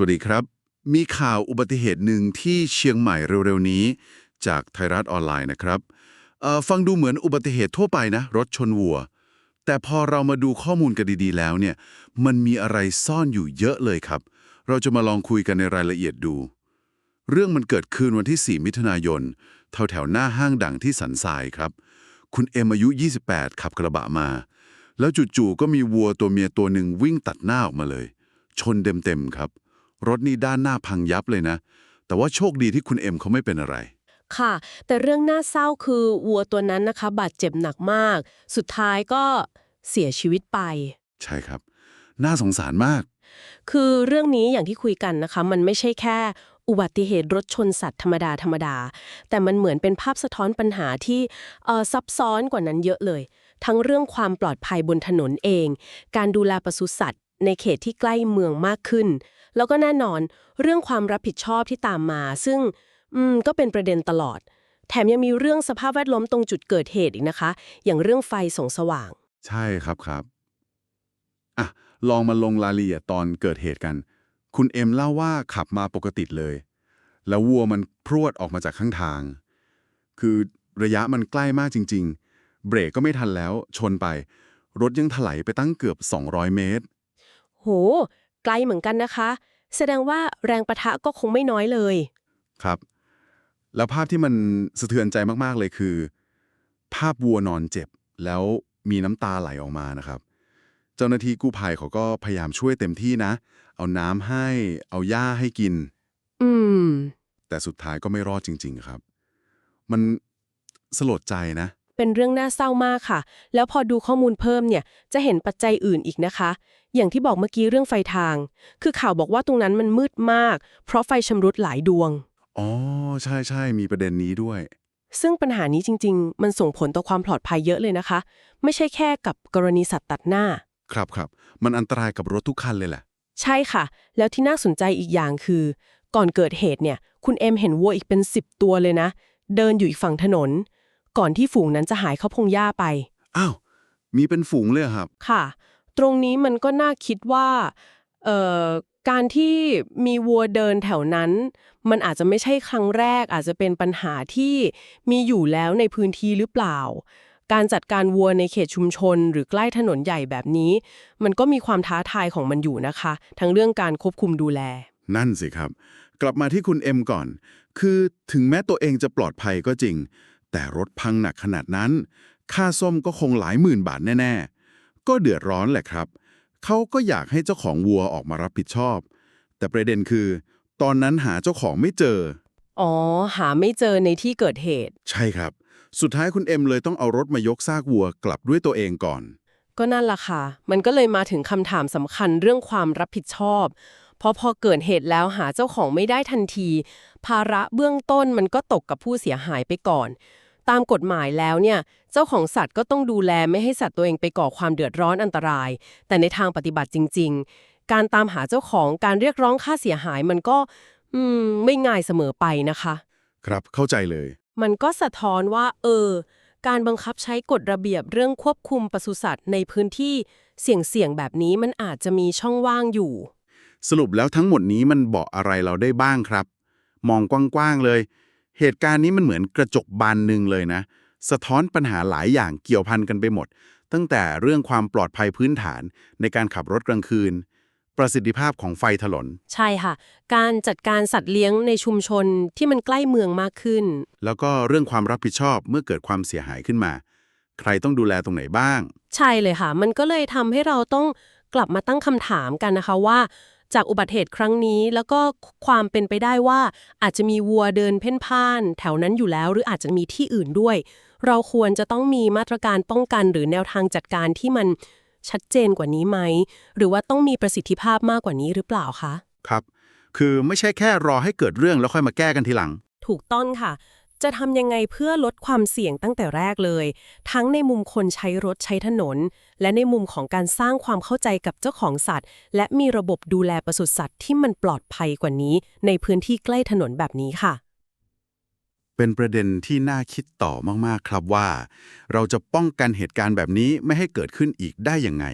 วัสดีครับ มีข่าวอุบัติเหตุหนึ่งที่เชียงใหม่เร็วๆนี้ จากไทยรัฐออนไลน์นะครับฟังดูเหมือนอุบัติเหตุทั่วไปนะ รถชนวัว แต่พอเรามาดูข้อมูลกันดีๆแล้วเนี่ย มันมีอะไรซ่อนอยู่เยอะเลยครับ เราจะมาลองคุยกันในรายละเอียดดู เรื่องมันเกิดขึ้นวันที่ 4 มิถุนายนแถวแถวๆหน้าห้างดังที่สันทรายครับ คุณเอ็มอายุ 28 ขับกระบะมา แล้วจู่ๆก็มีวัวตัวเมียตัวหนึ่งวิ่งตัดหน้าออกมาเลย ชนเต็มๆครับ รถนี่ด้านหน้าพังยับเลยนะ แต่ว่าโชคดีที่คุณเอ็มเขาไม่เป็นอะไร ค่ะ แต่เรื่องน่าเศร้าคือวัวตัวนั้นนะคะ บาดเจ็บหนักมาก สุดท้ายก็เสียชีวิตไป ใช่ครับ น่าสงสารมาก คือเรื่องนี้อย่างที่คุยกันนะคะ มันไม่ใช่แค่ อุบัติเหตุรถชนสัตว์ธรรมดาธรรมดา แต่มันเหมือนเป็นภาพสะท้อนปัญหาที่เอ่อซับซ้อนกว่านั้นเยอะเลย ทั้งเรื่องความปลอดภัยบนถนนเอง การดูแลปศุสัตว์ ในเขตที่ใกล้เมืองมากขึ้น แล้วก็แน่นอนเรื่องความรับผิดชอบที่ตามมา ซึ่งอืมก็เป็นประเด็นตลอด แถมยังมีเรื่องสภาพแวดล้อมตรงจุดเกิดเหตุอีกนะคะ อย่างเรื่องไฟส่องสว่าง ใช่ครับครับอะลองมาลงรายละเอียดตอนเกิดเหตุกัน คุณเอ็มเล่าว่าขับมาปกติเลย แล้ววัวมันพรวดออกมาจากข้างทาง คือระยะมันใกล้มากจริง ๆ เบรกก็ไม่ทันแล้วชนไป รถยังถลายไปตั้งเกือบ 200 เมตร โห ไกลเหมือนกันนะคะ แสดงว่าแรงประทะก็คงไม่น้อยเลย ครับ แล้วภาพที่มันสะเทือนใจมากๆเลยคือ ภาพวัวนอนเจ็บ แล้วมีน้ำตาไหลออกมานะครับ เจ้าหน้าที่กู้ภัยเขาก็พยายามช่วยเต็มที่นะ เอาน้ำให้ เอาหญ้าให้กิน อืม แต่สุดท้ายก็ไม่รอดจริง ๆ ครับ มันสลดใจนะ เป็นเรื่องน่าเศร้ามากค่ะ แล้วพอดูข้อมูลเพิ่มเนี่ยจะเห็นปัจจัยอื่นอีกนะคะ อย่างที่บอกเมื่อกี้เรื่องไฟทาง คือข่าวบอกว่าตรงนั้นมันมืดมาก เพราะไฟชำรุดหลายดวง อ๋อ ใช่ใช่มีประเด็นนี้ด้วย ซึ่งปัญหานี้จริง ๆ มันส่งผลต่อความปลอดภัยเยอะเลยนะคะ ไม่ใช่แค่กับกรณีสัตว์ตัดหน้า ครับครับ มันอันตรายกับรถทุกคันเลยแหละ ใช่ค่ะ แล้วที่น่าสนใจอีกอย่างคือ ก่อนเกิดเหตุเนี่ย คุณเอ็มเห็นวัวอีกเป็น 10 ตัวเลยนะ เดินอยู่อีกฝั่งถนน ก่อนที่ฝูงนั้นจะหายเข้าพงหญ้าไป อ้าว มีเป็นฝูงเลยเหรอครับ ค่ะ ตรงนี้มันก็น่าคิดว่าเอ่อการที่มีวัวเดินแถวนั้น มันอาจจะไม่ใช่ครั้งแรก อาจจะเป็นปัญหาที่มีอยู่แล้วในพื้นที่หรือเปล่า การจัดการวัวในเขตชุมชน หรือใกล้ถนนใหญ่แบบนี้ มันก็มีความท้าทายของมันอยู่นะคะ ทั้งเรื่องการควบคุมดูแล นั่นสิครับ กลับมาที่คุณเอ็มก่อน คือถึงแม้ตัวเองจะปลอดภัยก็จริง แต่รถพังหนักขนาดนั้น ค่าซ่อมก็คงหลายหมื่นบาทแน่ ๆ ก็เดือดร้อนแหละครับ เขาก็อยากให้เจ้าของวัวออกมารับผิดชอบ แต่ประเด็นคือ ตอนนั้นหาเจ้าของไม่เจอ อ๋อ หาไม่เจอในที่เกิดเหตุ ใช่ครับ สุดท้ายคุณเอ็มเลยต้องเอารถมายกซากวัวกลับด้วยตัวเองก่อน ก็นั่นล่ะค่ะ มันก็เลยมาถึงคำถามสำคัญเรื่องความรับผิดชอบเพราะพอเกิดเหตุแล้วหาเจ้าของไม่ได้ทันที ภาระเบื้องต้นมันก็ตกกับผู้เสียหายไปก่อน ตามกฎหมายแล้วเนี่ย เจ้าของสัตว์ก็ต้องดูแลไม่ให้สัตว์ตัวเองไปก่อความเดือดร้อนอันตราย แต่ในทางปฏิบัติจริง ๆ การตามหาเจ้าของการเรียกร้องค่าเสียหายมันก็อืมไม่ง่ายเสมอไปนะคะ ครับเข้าใจเลย มันก็สะท้อนว่า เออ การบังคับใช้กฎระเบียบเรื่องควบคุมปศุสัตว์ในพื้นที่เสี่ยงๆแบบนี้มันอาจจะมีช่องว่างอยู่ สรุปแล้วทั้งหมดนี้มันบอกอะไรเราได้บ้างครับ มองกว้างๆเลย เหตุการณ์นี้มันเหมือนกระจกบานหนึ่งเลยนะ สะท้อนปัญหาหลายอย่างเกี่ยวพันกันไปหมด ตั้งแต่เรื่องความปลอดภัยพื้นฐานในการขับรถกลางคืน ประสิทธิภาพของไฟถนน ใช่ค่ะ การจัดการสัตว์เลี้ยงในชุมชนที่มันใกล้เมืองมากขึ้น แล้วก็เรื่องความรับผิดชอบเมื่อเกิดความเสียหายขึ้นมา ใครต้องดูแลตรงไหนบ้าง ใช่เลยค่ะ มันก็เลยทำให้เราต้องกลับมาตั้งคำถามกันนะคะว่า จากอุบัติเหตุครั้งนี้ แล้วก็ความเป็นไปได้ว่า อาจจะมีวัวเดินเพ่นพ่าน แถวนั้นอยู่แล้ว หรืออาจจะมีที่อื่นด้วย เราควรจะต้องมีมาตรการป้องกันหรือแนวทางจัดการที่มันชัดเจนกว่านี้ไหม หรือว่าต้องมีประสิทธิภาพมากกว่านี้หรือเปล่าคะ ครับ คือไม่ใช่แค่รอให้เกิดเรื่องแล้วค่อยมาแก้กันทีหลัง ถูกต้องค่ะ จะทำยังไงเพื่อลดความเสี่ยงตั้งแต่แรกเลย ทั้งในมุมคนใช้รถใช้ถนน และในมุมของการสร้างความเข้าใจกับเจ้าของสัตว์ และมีระบบดูแลปศุสัตว์ที่มันปลอดภัยกว่านี้ ในพื้นที่ใกล้ถนนแบบนี้ค่ะ เป็นประเด็นที่น่าคิดต่อมากๆครับว่า เราจะป้องกันเหตุการณ์แบบนี้ไม่ให้เกิดขึ้นอีกได้ยังไง